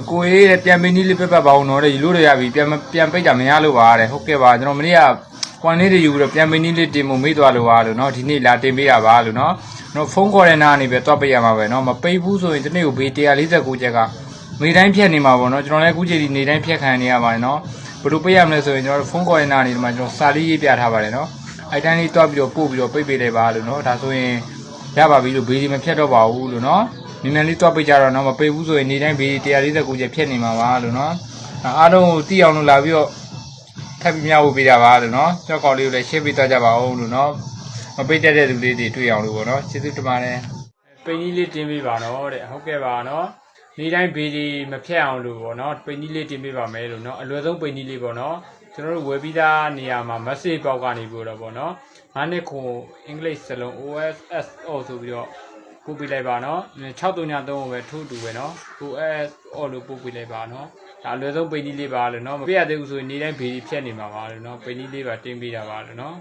အကိုရေးတဲ့ပြန်မင်းကြီးလေးပြတ်ပတ်ပါအောင်တော့တဲ့ရေလို့ရရပြီပြန်ပြန်ပိတ်တာမရလို့ပါတဲ့ဟုတ်ကဲ့ပါကျွန်တော်မနေ့ကကွန်လေးတွေယူပြီးတော့ပြန်မင်းကြီးလေးတင်ဖို့မေးသွားလို့ပါလို့နော်ဒီနေ့လာတင်ပေးတာပါလို့နော်နော်ဖုန်းခေါ်တဲ့နားကနေပဲတွတ်ပေးရမှာပဲနော်မပိတ်ဘူးဆိုရင်ဒီနေ့ကိုဘေး149ကျပ်ကနေတိုင်းဖြတ်နေမှာပေါ့နော်ကျွန်တော်လည်းအခုချိန်ဒီနေတိုင်းဖြတ်ခံနေရပါတယ်နော်ဘယ်လိုပေးရမလဲဆိုရင်ကျွန်တော်ဖုန်းခေါ်တဲ့နားနေဒီမှာကျွန်တော်စာလေးရေးပြထားပါတယ်နော်အဲ့တန်းလေးတွတ်ပြီးတော့ပို့ပြီးတော့ပိတ်ပေးလိုက်ပါလို့နော်ဒါဆိုရင်ရပါပြီလို့ဘေးဒီမဖြတ်တော့ပါဘူးလို့နော် နည်းနည်းလေးတွက်ပေးကြတော့နော်မပေးဘူးဆိုရင်နေတိုင်းဘေး149ကျက်ဖြစ်နေမှာပါလို့နော်အားလုံးကိုတိအောင်လို့လာပြီးတော့ထပ်ပြီးများဖို့ပေးတာပါလို့နော်ကြောက်ကောက်လေးကိုလည်း share ပေးသွားကြပါဦးလို့နော်မပေးတတ်တဲ့လူလေးတွေတွေ့အောင်လို့ပေါ့နော်ကျေးဇူးတင်ပါတယ်ပိန်ကြီးလေးတင်ပေးပါနော်တဲ့ဟုတ်ကဲ့ပါနော်နေတိုင်းဘေးဒီမဖြတ်အောင်လို့ပေါ့နော်ပိန်ကြီးလေးတင်ပေးပါမယ်လို့နော်အလွယ်ဆုံးပိန်ကြီးလေးပေါ့နော်ကျွန်တော်တို့ဝယ်ပြီးသားနေရာမှာ message ပေါက်ကနေပြီးတော့ပေါ့နော်ငါးနှစ်ခုအင်္ဂလိပ်စလုံး OSSO ဆိုပြီးတော့ ပို့ပေးလိုက်ပါနော်6393ကိုပဲထိုးတူပဲနော် OS အော်လို့ပို့ပေးလိုက်ပါနော်ဒါအလွယ်ဆုံးပိတ်ကြီးလေးပါလို့နော်မပြရသေးဘူးဆိုရင်နေတိုင်းဘေးဖြတ်နေမှာပါလို့နော်ပိတ်ကြီးလေးပါတင်းပေးတာပါလို့နော်